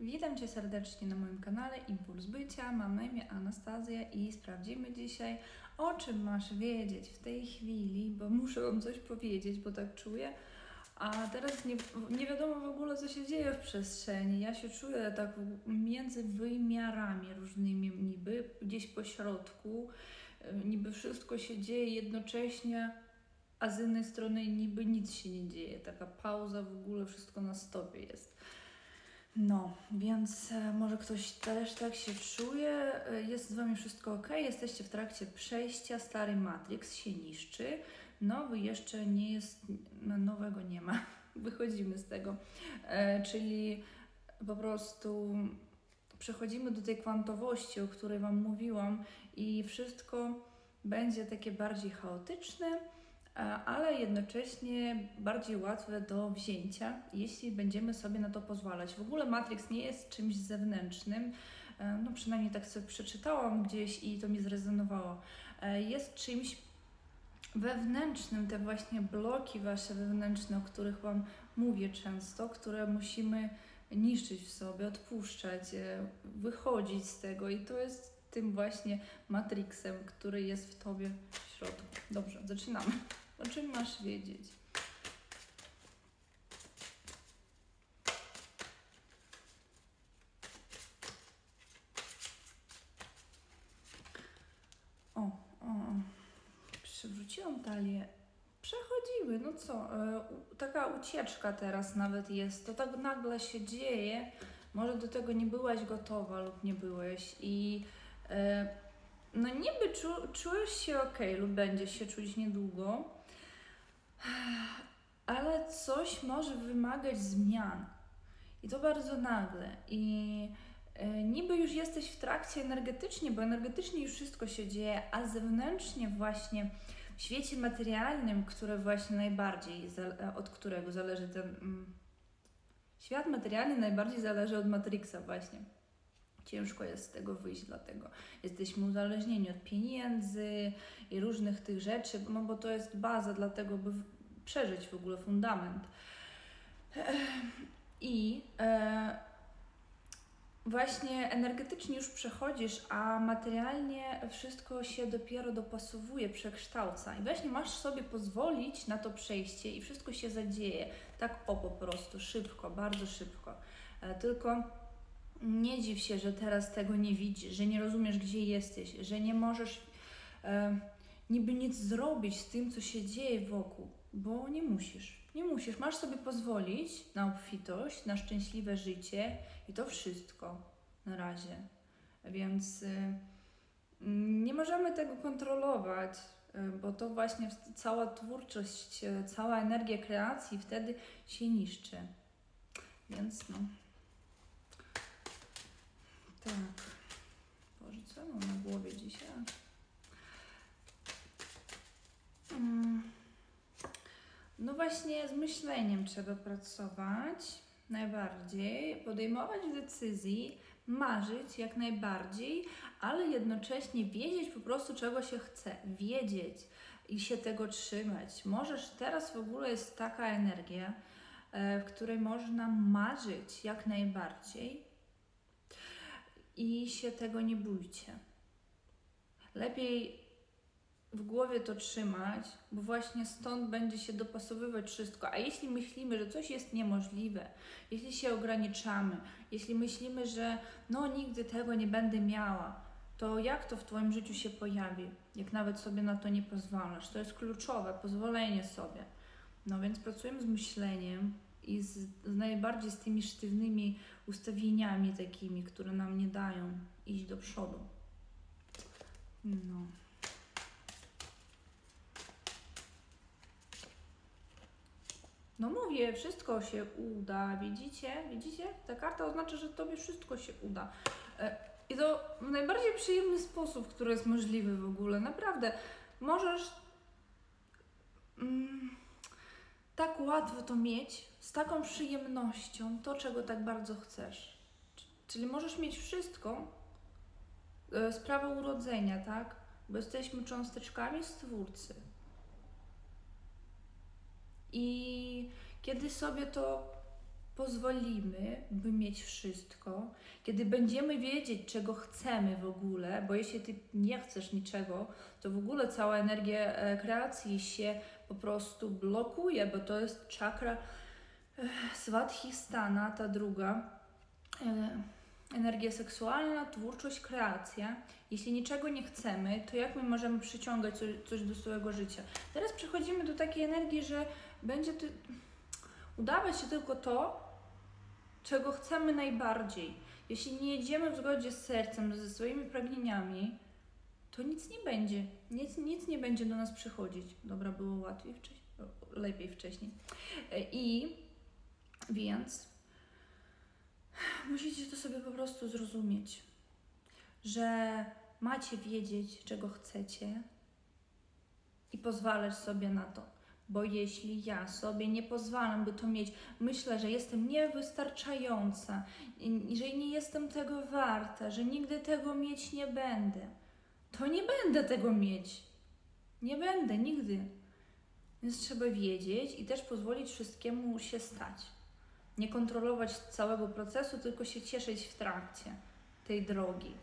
Witam Cię serdecznie na moim kanale Impuls Bycia. Mam na imię Anastazja i sprawdzimy dzisiaj, o czym masz wiedzieć w tej chwili, bo muszę Wam coś powiedzieć, bo tak czuję. A teraz nie, nie wiadomo w ogóle, co się dzieje w przestrzeni. Ja się czuję tak między wymiarami różnymi, niby gdzieś po środku. Niby wszystko się dzieje jednocześnie, a z jednej strony niby nic się nie dzieje. Taka pauza, w ogóle wszystko na stopie jest. No, więc e, może ktoś też tak się czuje. E, Jest z Wami wszystko ok, jesteście w trakcie przejścia. Stary Matrix się niszczy. Nowy jeszcze nie jest, no, nowego nie ma. Wychodzimy z tego. E, czyli po prostu przechodzimy do tej kwantowości, o której Wam mówiłam, i wszystko będzie takie bardziej chaotyczne, ale jednocześnie bardziej łatwe do wzięcia, jeśli będziemy sobie na to pozwalać. W ogóle Matrix nie jest czymś zewnętrznym, e, no przynajmniej tak sobie przeczytałam gdzieś i to mi zrezonowało. E, Jest czymś wewnętrznym, te właśnie bloki wasze wewnętrzne, o których Wam mówię często, które musimy niszczyć w sobie, odpuszczać, e, wychodzić z tego i to jest tym właśnie Matrixem, który jest w Tobie w środku. Dobrze, zaczynamy. O czym masz wiedzieć? O, o, przywróciłam talię. Przechodzimy, no co, e, taka ucieczka teraz nawet jest, to tak nagle się dzieje, może do tego nie byłaś gotowa lub nie byłeś i e, no niby czu, czułeś się ok lub będziesz się czuć niedługo, ale coś może wymagać zmian i to bardzo nagle i e, niby już jesteś w trakcie energetycznie, bo energetycznie już wszystko się dzieje, a zewnętrznie właśnie w świecie materialnym, które właśnie najbardziej, za- od którego zależy ten. Mm, świat materialny najbardziej zależy od Matrixa, właśnie. Ciężko jest z tego wyjść, dlatego jesteśmy uzależnieni od pieniędzy i różnych tych rzeczy, no bo to jest baza dla tego, by przeżyć w ogóle fundament. I e, właśnie energetycznie już przechodzisz, a materialnie wszystko się dopiero dopasowuje, przekształca. I właśnie masz sobie pozwolić na to przejście i wszystko się zadzieje. Tak o po prostu, szybko, bardzo szybko. E, Tylko nie dziw się, że teraz tego nie widzisz, że nie rozumiesz, gdzie jesteś, że nie możesz e, niby nic zrobić z tym, co się dzieje wokół, bo nie musisz. Nie musisz. Masz sobie pozwolić na obfitość, na szczęśliwe życie i to wszystko na razie. Więc y, nie możemy tego kontrolować, y, bo to właśnie cała twórczość, y, cała energia kreacji wtedy się niszczy. Więc no. Tak. Boże, co mam na głowie dzisiaj? Mm. No właśnie z myśleniem trzeba pracować najbardziej, podejmować decyzji, marzyć jak najbardziej, ale jednocześnie wiedzieć po prostu czego się chce, wiedzieć i się tego trzymać. Możesz, teraz w ogóle jest taka energia, e, w której można marzyć jak najbardziej i się tego nie bójcie. Lepiej w głowie to trzymać, bo właśnie stąd będzie się dopasowywać wszystko. A jeśli myślimy, że coś jest niemożliwe, jeśli się ograniczamy, jeśli myślimy, że no nigdy tego nie będę miała, to jak to w Twoim życiu się pojawi, jak nawet sobie na to nie pozwalasz? To jest kluczowe, pozwolenie sobie. No więc pracujemy z myśleniem i z, z najbardziej z tymi sztywnymi ustawieniami takimi, które nam nie dają iść do przodu. No. No mówię, wszystko się uda, widzicie? Widzicie? Ta karta oznacza, że tobie wszystko się uda. E, I to w najbardziej przyjemny sposób, który jest możliwy w ogóle. Naprawdę. Możesz mm, tak łatwo to mieć, z taką przyjemnością, to czego tak bardzo chcesz. Czyli możesz mieć wszystko, e, z prawa urodzenia, tak? Bo jesteśmy cząsteczkami Stwórcy. I kiedy sobie to pozwolimy, by mieć wszystko, kiedy będziemy wiedzieć, czego chcemy w ogóle, bo jeśli ty nie chcesz niczego, to w ogóle cała energia e, kreacji się po prostu blokuje, bo to jest czakra e, Swadhisthana, ta druga. E, energia seksualna, twórczość, kreacja. Jeśli niczego nie chcemy, to jak my możemy przyciągać coś, coś do swojego życia? Teraz przechodzimy do takiej energii, że będzie ty, udawać się tylko to, czego chcemy najbardziej. Jeśli nie jedziemy w zgodzie z sercem, ze swoimi pragnieniami, to nic nie będzie. Nic, nic nie będzie do nas przychodzić. Dobra, było łatwiej wcześniej, lepiej wcześniej. E, I więc musicie to sobie po prostu zrozumieć, że macie wiedzieć, czego chcecie i pozwalać sobie na to. Bo jeśli ja sobie nie pozwalam, by to mieć, myślę, że jestem niewystarczająca, że nie jestem tego warta, że nigdy tego mieć nie będę, to nie będę tego mieć. Nie będę nigdy. Więc trzeba wiedzieć i też pozwolić wszystkiemu się stać. Nie kontrolować całego procesu, tylko się cieszyć w trakcie tej drogi.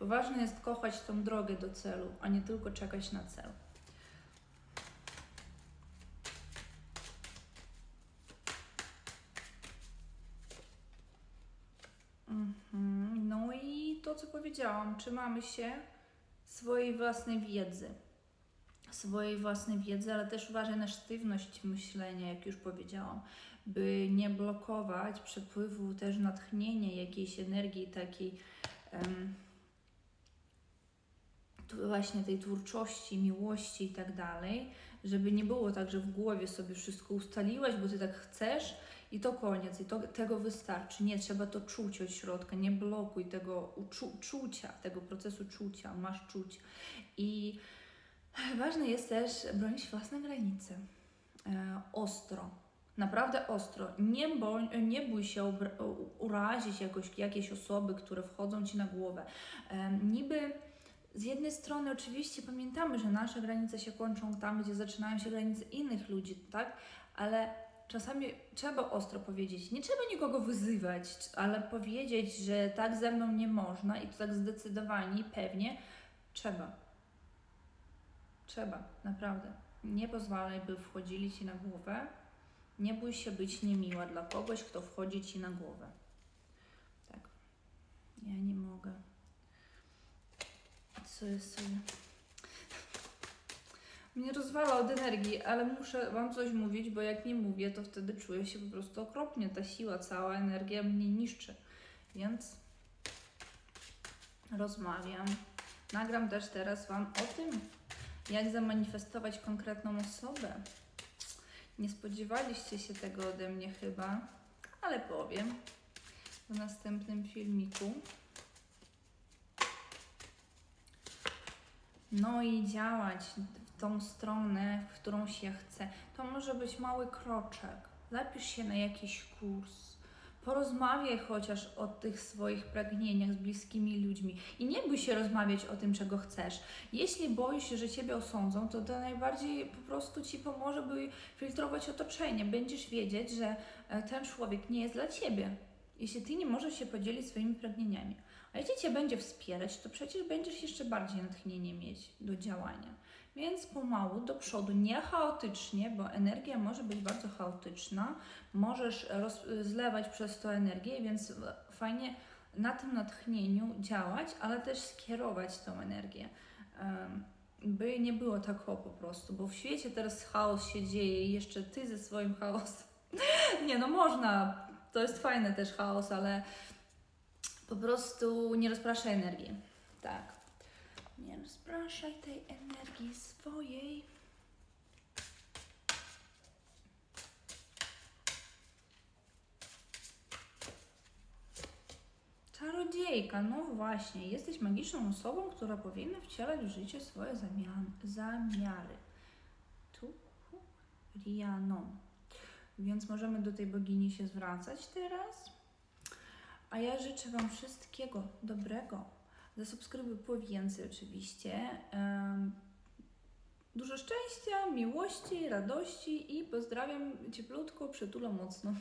Bo ważne jest kochać tą drogę do celu, a nie tylko czekać na cel. Mhm. No i to, co powiedziałam, trzymamy się swojej własnej wiedzy. Swojej własnej wiedzy, ale też uważaj na sztywność myślenia, jak już powiedziałam, by nie blokować przepływu też natchnienia, jakiejś energii takiej tu właśnie tej twórczości, miłości i tak dalej, żeby nie było tak, że w głowie sobie wszystko ustaliłaś, bo ty tak chcesz i to koniec, i to, tego wystarczy. Nie, trzeba to czuć od środka, nie blokuj tego uczu, czucia, tego procesu czucia, masz czuć. I ważne jest też bronić własne granice. E, ostro. Naprawdę ostro. Nie, boj, nie bój się urazić jakoś, jakieś osoby, które wchodzą ci na głowę. E, niby z jednej strony oczywiście pamiętamy, że nasze granice się kończą tam, gdzie zaczynają się granice innych ludzi, tak? Ale czasami trzeba ostro powiedzieć. Nie trzeba nikogo wyzywać, ale powiedzieć, że tak ze mną nie można i to tak zdecydowanie pewnie trzeba. Trzeba, naprawdę. Nie pozwalaj, by wchodzili ci na głowę. Nie bój się być niemiła dla kogoś, kto wchodzi ci na głowę. Tak. Ja nie mogę. Co jest sobie? Mnie rozwala od energii, ale muszę Wam coś mówić, bo jak nie mówię, to wtedy czuję się po prostu okropnie. Ta siła, cała energia mnie niszczy. Więc rozmawiam. Nagram też teraz Wam o tym, jak zamanifestować konkretną osobę. Nie spodziewaliście się tego ode mnie chyba, ale powiem w następnym filmiku. No i działać w tą stronę, w którą się chce. To może być mały kroczek. Zapisz się na jakiś kurs. Porozmawiaj chociaż o tych swoich pragnieniach z bliskimi ludźmi. I nie bój się rozmawiać o tym, czego chcesz. Jeśli boisz się, że ciebie osądzą, to to najbardziej po prostu ci pomoże, by filtrować otoczenie. Będziesz wiedzieć, że e, ten człowiek nie jest dla ciebie. Jeśli ty nie możesz się podzielić swoimi pragnieniami. A jeśli cię będzie wspierać, to przecież będziesz jeszcze bardziej natchnienie mieć do działania. Więc pomału do przodu, nie chaotycznie, bo energia może być bardzo chaotyczna. Możesz zlewać przez to energię, więc fajnie na tym natchnieniu działać, ale też skierować tą energię. By nie było tak po prostu, bo w świecie teraz chaos się dzieje i jeszcze ty ze swoim chaosem. Nie, no można, to jest fajne też chaos, ale po prostu nie rozpraszaj energii. Tak. Nie rozpraszaj tej energii swojej. Czarodziejka, no właśnie, jesteś magiczną osobą, która powinna wcielać w życie swoje zamiary. Tu, Rianą. Więc możemy do tej bogini się zwracać teraz. A ja życzę Wam wszystkiego dobrego. Zasubskrybuj po więcej oczywiście. Dużo szczęścia, miłości, radości i pozdrawiam cieplutko, przytulam mocno.